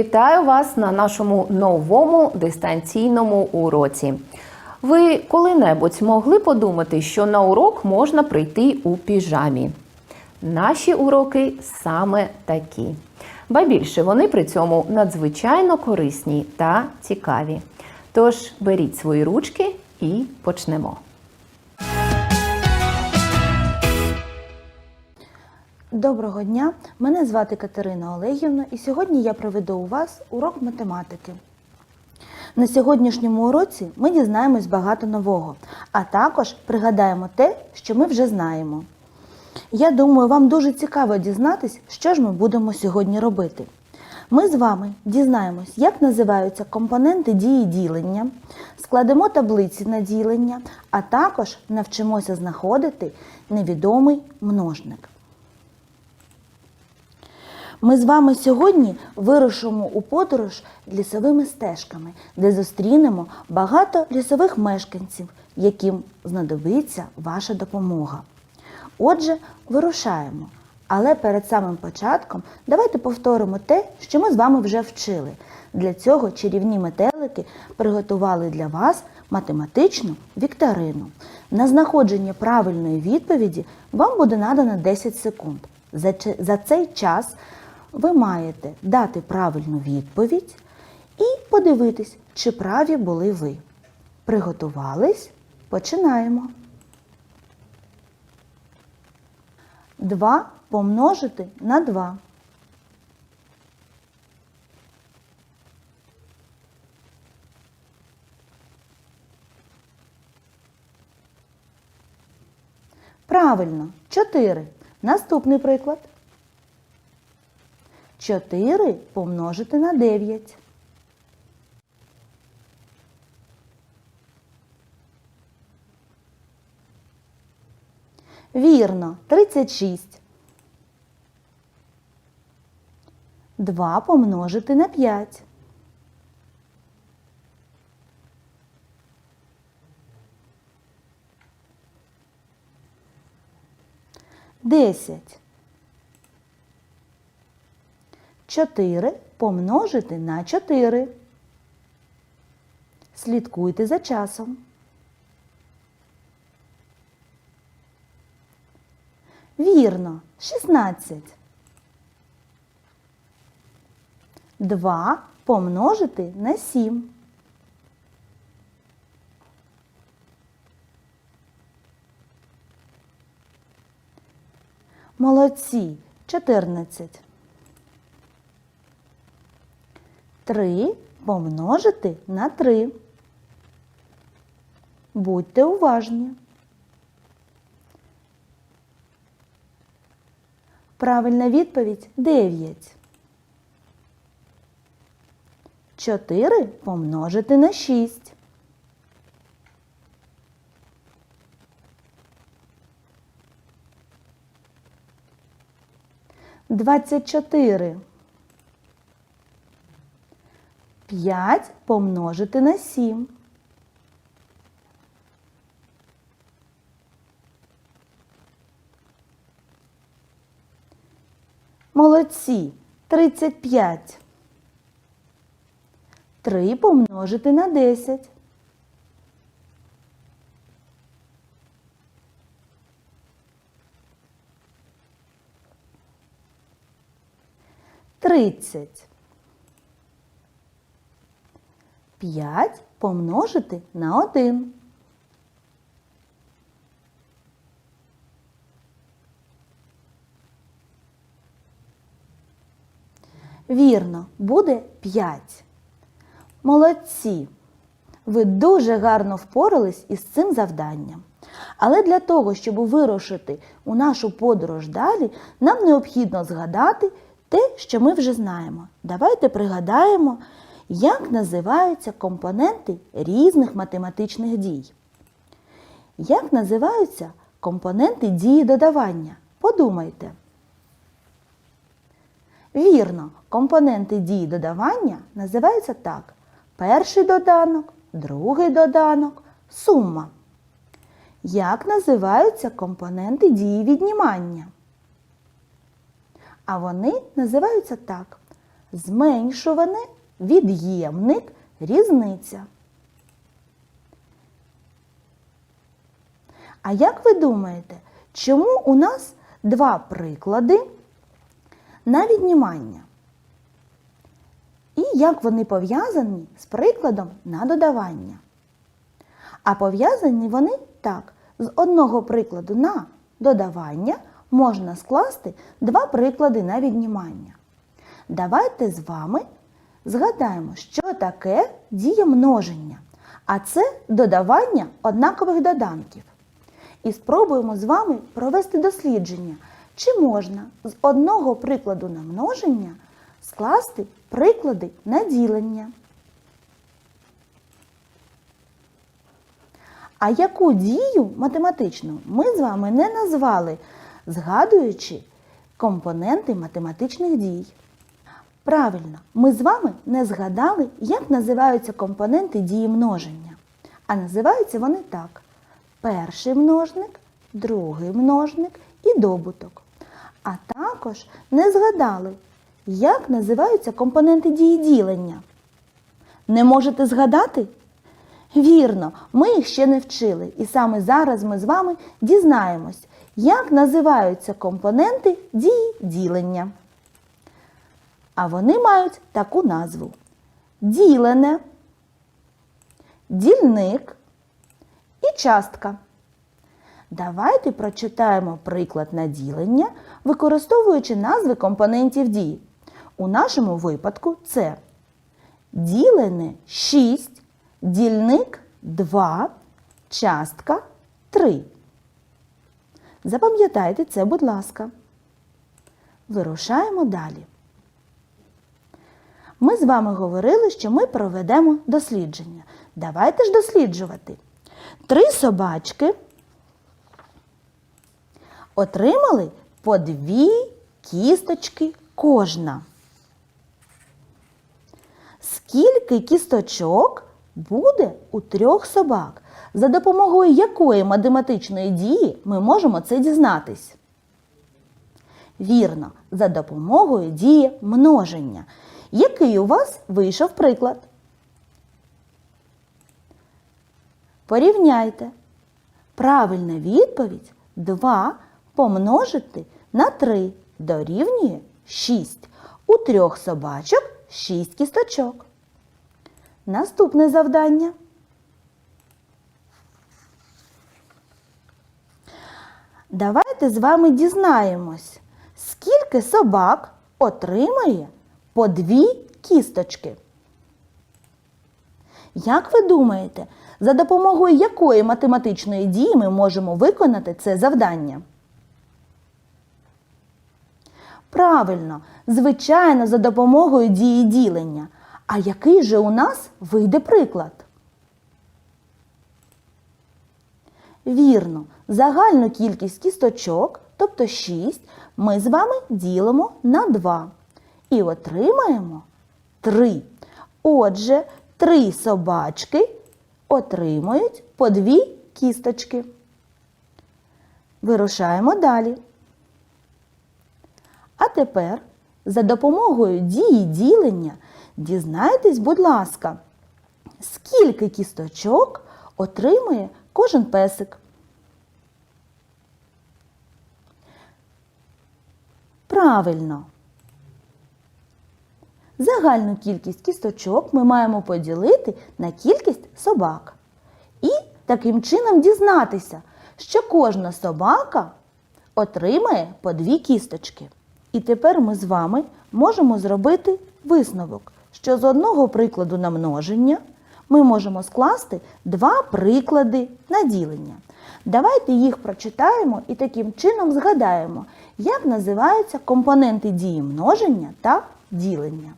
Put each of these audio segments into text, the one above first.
Вітаю вас на нашому новому дистанційному уроці. Ви коли-небудь могли подумати, що на урок можна прийти у піжамі? Наші уроки саме такі. Ба більше вони при цьому надзвичайно корисні та цікаві. Тож беріть свої ручки і почнемо. Доброго дня! Мене звати Катерина Олегівна і сьогодні я проведу у вас урок математики. На сьогоднішньому уроці ми дізнаємось багато нового, а також пригадаємо те, що ми вже знаємо. Я думаю, вам дуже цікаво дізнатись, що ж ми будемо сьогодні робити. Ми з вами дізнаємось, як називаються компоненти дії ділення, складемо таблиці на ділення, а також навчимося знаходити невідомий множник. Ми з вами сьогодні вирушимо у подорож лісовими стежками, де зустрінемо багато лісових мешканців, яким знадобиться ваша допомога. Отже, вирушаємо. Але перед самим початком давайте повторимо те, що ми з вами вже вчили. Для цього чарівні метелики приготували для вас математичну вікторину. На знаходження правильної відповіді вам буде надано 10 секунд. За, цей час ви маєте дати правильну відповідь і подивитись, чи праві були ви. Приготувались? Починаємо. 2 помножити на 2. Правильно, 4. Наступний приклад. 4 помножити на 9. Вірно, 36. 2 помножити на 5. Десять. 4 помножити на 4. Слідкуйте за часом. Вірно, 16. 2 помножити на 7. Молодці, 14. 3 помножити на 3. Будьте уважні. Правильна відповідь 9. 4 помножити на 6. Двадцять чотири. 5 помножити на 7. Молодці. 35. 3 помножити на 10. Тридцять. 5 помножити на 1. Вірно, буде 5. Молодці! Ви дуже гарно впорались із цим завданням. Але для того, щоб вирушити у нашу подорож далі, нам необхідно згадати те, що ми вже знаємо. Давайте пригадаємо, як називаються компоненти різних математичних дій. Як називаються компоненти дії додавання? Подумайте. Вірно, компоненти дії додавання називаються так: перший доданок, другий доданок, сума. Як називаються компоненти дії віднімання? А вони називаються так: зменшуване, від'ємник, різниця. А як ви думаєте, чому у нас два приклади на віднімання? І як вони пов'язані з прикладом на додавання? А пов'язані вони так. З одного прикладу на додавання можна скласти два приклади на віднімання. Давайте з вами згадаємо, що таке дія множення. А це додавання однакових доданків. І спробуємо з вами провести дослідження, чи можна з одного прикладу на множення скласти приклади на ділення. А яку дію математичну ми з вами не назвали, згадуючи компоненти математичних дій? Правильно, ми з вами не згадали, як називаються компоненти дії множення. А називаються вони так: перший множник, другий множник і добуток. А також не згадали, як називаються компоненти дії ділення. Не можете згадати? Вірно, ми їх ще не вчили, і саме зараз ми з вами дізнаємось, як називаються компоненти дії ділення. А вони мають таку назву: ділене, дільник і частка. Давайте прочитаємо приклад на ділення, використовуючи назви компонентів дії. У нашому випадку це ділене 6, дільник 2, частка 3. Запам'ятайте це, будь ласка. Вирушаємо далі. Ми з вами говорили, що ми проведемо дослідження. Давайте ж досліджувати. Три собачки отримали по дві кісточки кожна. Скільки кісточок буде у трьох собак? За допомогою якої математичної дії ми можемо це дізнатись? Вірно, за допомогою дії множення. Який у вас вийшов приклад? Порівняйте. Правильна відповідь 2 помножити на 3 дорівнює 6. У трьох собачок 6 кісточок. Наступне завдання. Давайте з вами дізнаємось, скільки собак отримає по дві кісточки. Як ви думаєте, за допомогою якої математичної дії ми можемо виконати це завдання? Правильно, звичайно, за допомогою дії ділення. А який же у нас вийде приклад? Вірно, загальну кількість кісточок, тобто 6, ми з вами ділимо на 2 і отримаємо 3. Отже, 3 собачки отримують по 2 кісточки. Вирушаємо далі. А тепер за допомогою дії ділення дізнайтесь, будь ласка, скільки кісточок отримує кожен песик. Правильно. Загальну кількість кісточок ми маємо поділити на кількість собак. І таким чином дізнатися, що кожна собака отримає по дві кісточки. І тепер ми з вами можемо зробити висновок, що з одного прикладу на множення ми можемо скласти два приклади на ділення. Давайте їх прочитаємо і таким чином згадаємо, як називаються компоненти дії множення та ділення.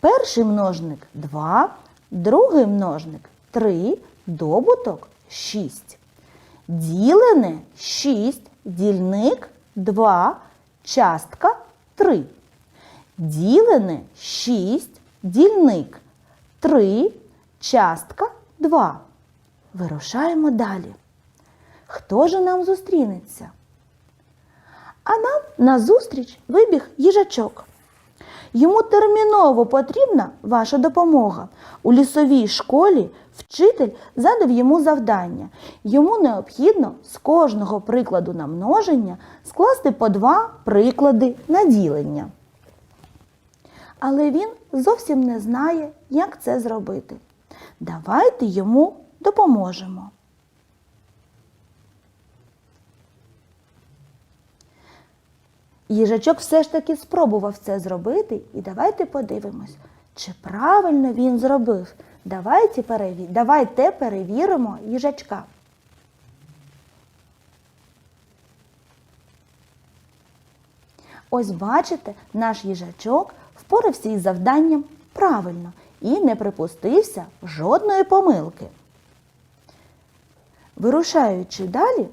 Перший множник 2, другий множник 3, добуток 6. Ділене 6, дільник 2, частка 3. Ділене 6, дільник 3, частка 2. Вирушаємо далі. Хто же нам зустрінеться? А нам назустріч вибіг їжачок. Йому терміново потрібна ваша допомога. У лісовій школі вчитель задав йому завдання. Йому необхідно з кожного прикладу на множення скласти по два приклади на ділення. Але він зовсім не знає, як це зробити. Давайте йому допоможемо. Їжачок все ж таки спробував це зробити, і давайте подивимось, чи правильно він зробив. Давайте, переві... давайте перевіримо їжачка. Ось бачите, наш їжачок впорався із завданням правильно і не припустився жодної помилки. Вирушаючи далі,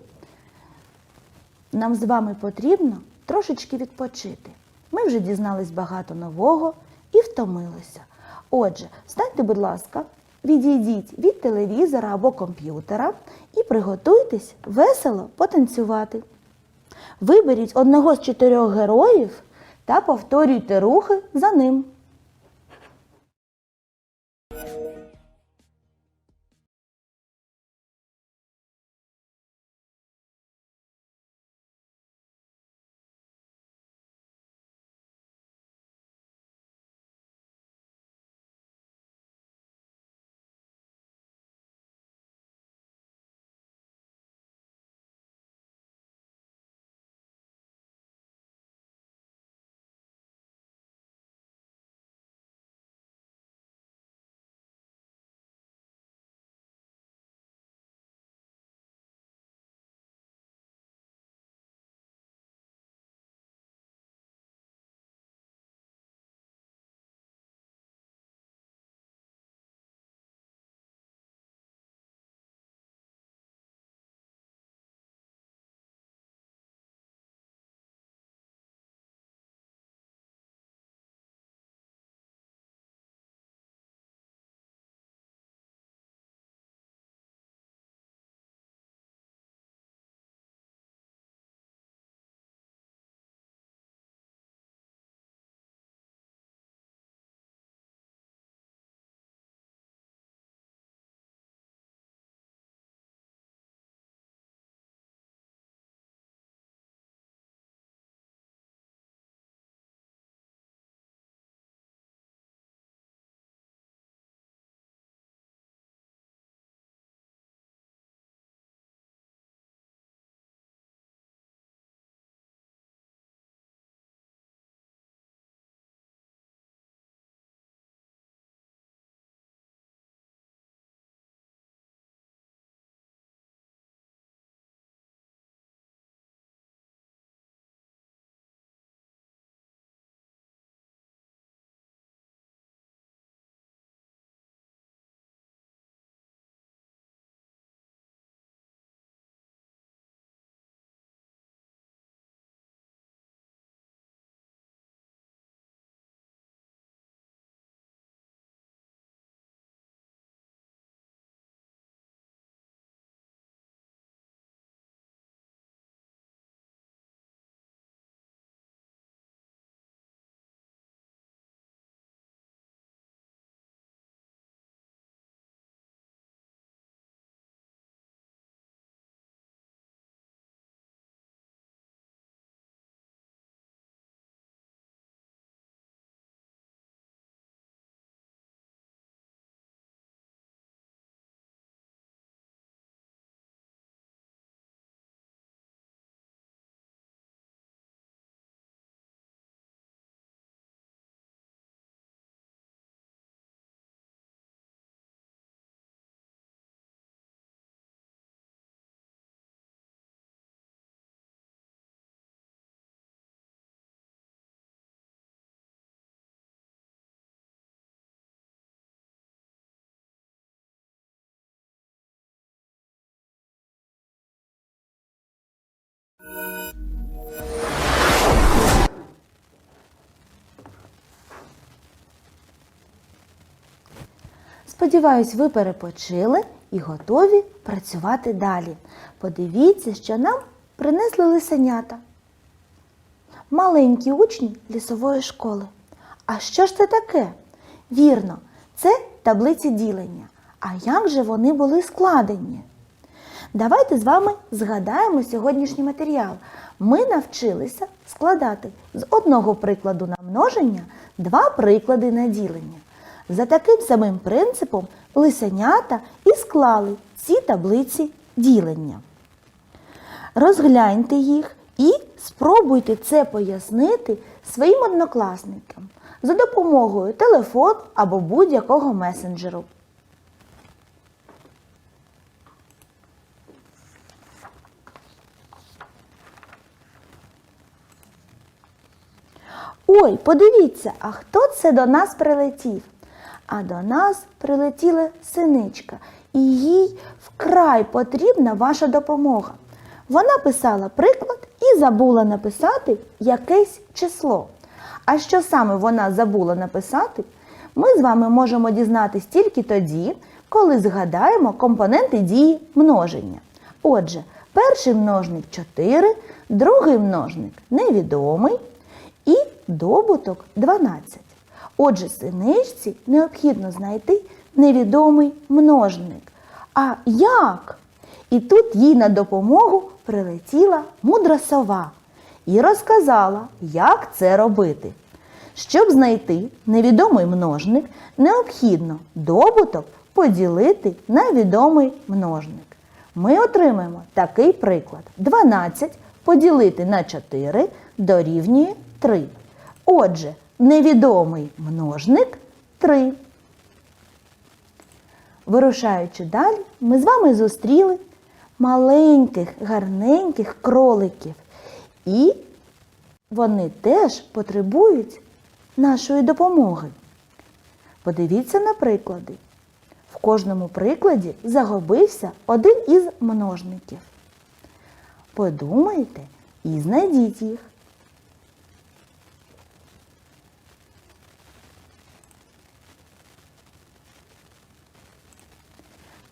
нам з вами потрібно трошечки відпочити. Ми вже дізнались багато нового і втомилися. Отже, встаньте, будь ласка, відійдіть від телевізора або комп'ютера і приготуйтесь весело потанцювати. Виберіть одного з чотирьох героїв та повторюйте рухи за ним. Сподіваюсь, ви перепочили і готові працювати далі. Подивіться, що нам принесли лисенята. Маленькі учні лісової школи. А що ж це таке? Вірно, це таблиці ділення. А як же вони були складені? Давайте з вами згадаємо сьогоднішній матеріал. Ми навчилися складати з одного прикладу на множення два приклади на ділення. За таким самим принципом лисенята і склали ці таблиці ділення. Розгляньте їх і спробуйте це пояснити своїм однокласникам за допомогою телефону або будь-якого месенджеру. Ой, подивіться, а хто це до нас прилетів? А до нас прилетіла синичка, і їй вкрай потрібна ваша допомога. Вона писала приклад і забула написати якесь число. А що саме вона забула написати, ми з вами можемо дізнатись тільки тоді, коли згадаємо компоненти дії множення. Отже, перший множник 4, другий множник невідомий і добуток 12. Отже, синичці необхідно знайти невідомий множник. А як? І тут їй на допомогу прилетіла мудра сова і розказала, як це робити. Щоб знайти невідомий множник, необхідно добуток поділити на відомий множник. Ми отримаємо такий приклад. 12 поділити на 4 дорівнює 3. Отже, невідомий множник 3. Вирушаючи далі, ми з вами зустріли маленьких, гарненьких кроликів. І вони теж потребують нашої допомоги. Подивіться на приклади. В кожному прикладі загубився один із множників. Подумайте і знайдіть їх.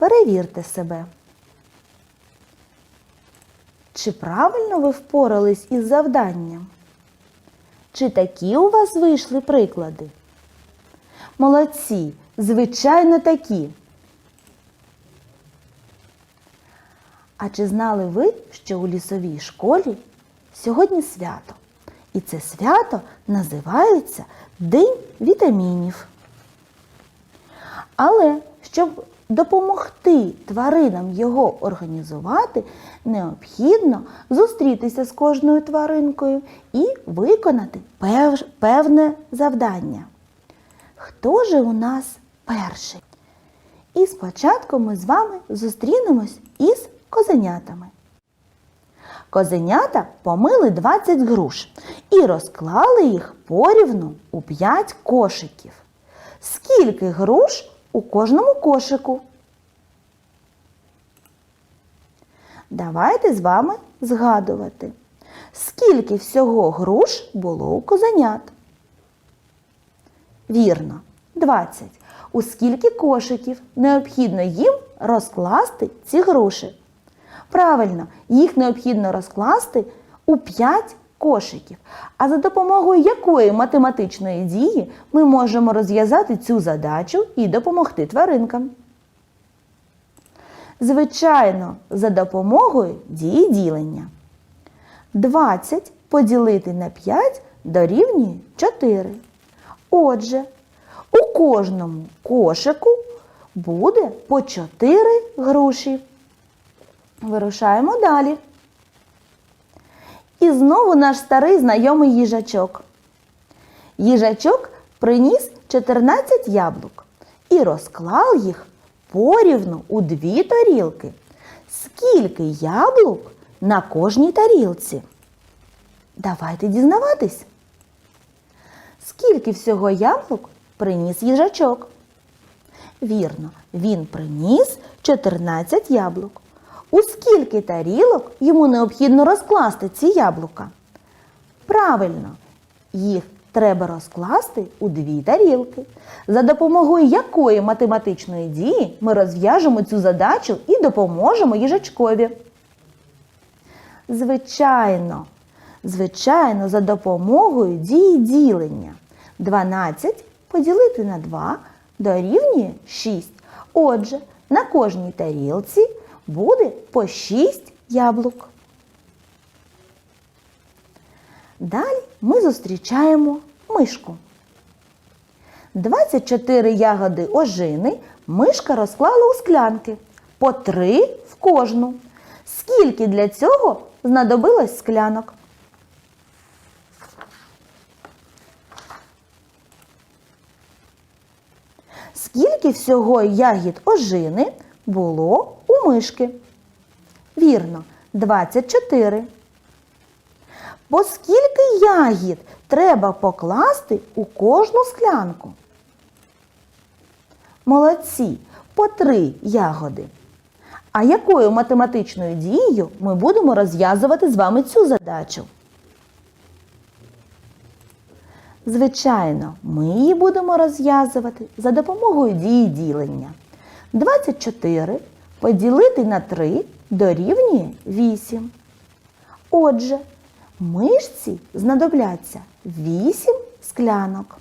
Перевірте себе. Чи правильно ви впорались із завданням? Чи такі у вас вийшли приклади? Молодці, звичайно, такі. А чи знали ви, що у лісовій школі сьогодні свято? І це свято називається День вітамінів. Але щоб допомогти тваринам його організувати, необхідно зустрітися з кожною тваринкою і виконати пев- певне завдання. Хто же у нас перший? І спочатку ми з вами зустрінемось із козенятами. Козенята помили 20 груш і розклали їх порівну у 5 кошиків. Скільки груш у кожному кошику? Давайте з вами згадувати, скільки всього груш було у козенят. Вірно, 20. У скільки кошиків необхідно їм розкласти ці груші? Правильно, їх необхідно розкласти у 5 кошиків. А за допомогою якої математичної дії ми можемо розв'язати цю задачу і допомогти тваринкам? Звичайно, за допомогою дії ділення. 20 поділити на 5 дорівнює 4. Отже, у кожному кошику буде по 4 груші. Вирушаємо далі. І знову наш старий знайомий їжачок. Їжачок приніс 14 яблук і розклав їх порівну у дві тарілки. Скільки яблук на кожній тарілці? Давайте дізнаватись. Скільки всього яблук приніс їжачок? Вірно, він приніс 14 яблук. У скільки тарілок йому необхідно розкласти ці яблука? Правильно, їх треба розкласти у дві тарілки. За допомогою якої математичної дії ми розв'яжемо цю задачу і допоможемо їжачкові? Звичайно, звичайно, за допомогою дії ділення. 12 поділити на 2 дорівнює 6. Отже, на кожній тарілці буде по 6 яблук. Далі ми зустрічаємо мишку. 24 ягоди ожини мишка розклала у склянки по 3 в кожну. Скільки для цього знадобилось склянок? Скільки всього ягід ожини було мишки? Вірно, 24. Бо скільки ягід треба покласти у кожну склянку? Молодці, по три ягоди. А якою математичною дією ми будемо розв'язувати з вами цю задачу? Звичайно, ми її будемо розв'язувати за допомогою дії ділення. 24 поділити на 3 дорівнює 8. Отже, мишці знадобляться 8 склянок.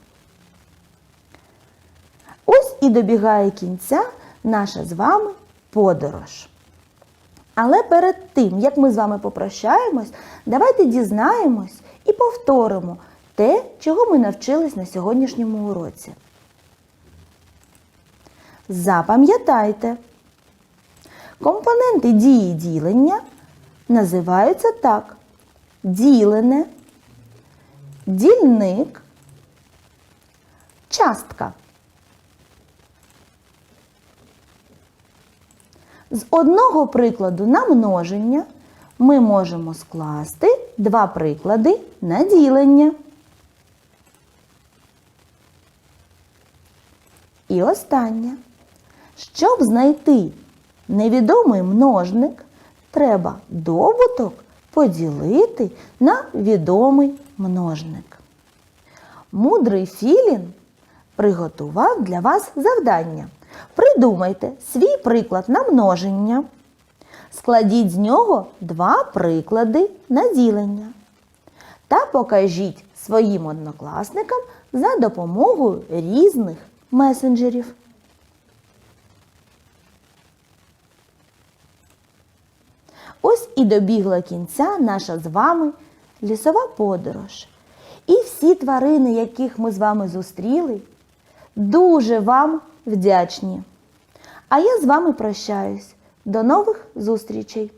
Ось і добігає кінця наша з вами подорож. Але перед тим, як ми з вами попрощаємось, давайте дізнаємось і повторимо те, чого ми навчились на сьогоднішньому уроці. Запам'ятайте, компоненти дії ділення називаються так: ділене, дільник, частка. З одного прикладу на множення ми можемо скласти два приклади на ділення. І останнє. Щоб знайти невідомий множник, треба добуток поділити на відомий множник. Мудрий Філін приготував для вас завдання. Придумайте свій приклад на множення. Складіть з нього два приклади на ділення. Та покажіть своїм однокласникам за допомогою різних месенджерів. Ось і добігла кінця наша з вами лісова подорож. І всі тварини, яких ми з вами зустріли, дуже вам вдячні. А я з вами прощаюсь. До нових зустрічей!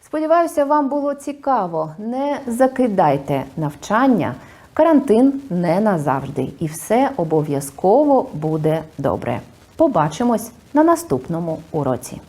Сподіваюся, вам було цікаво. Не закидайте навчання. Карантин не назавжди, і все обов'язково буде добре. Побачимось на наступному уроці.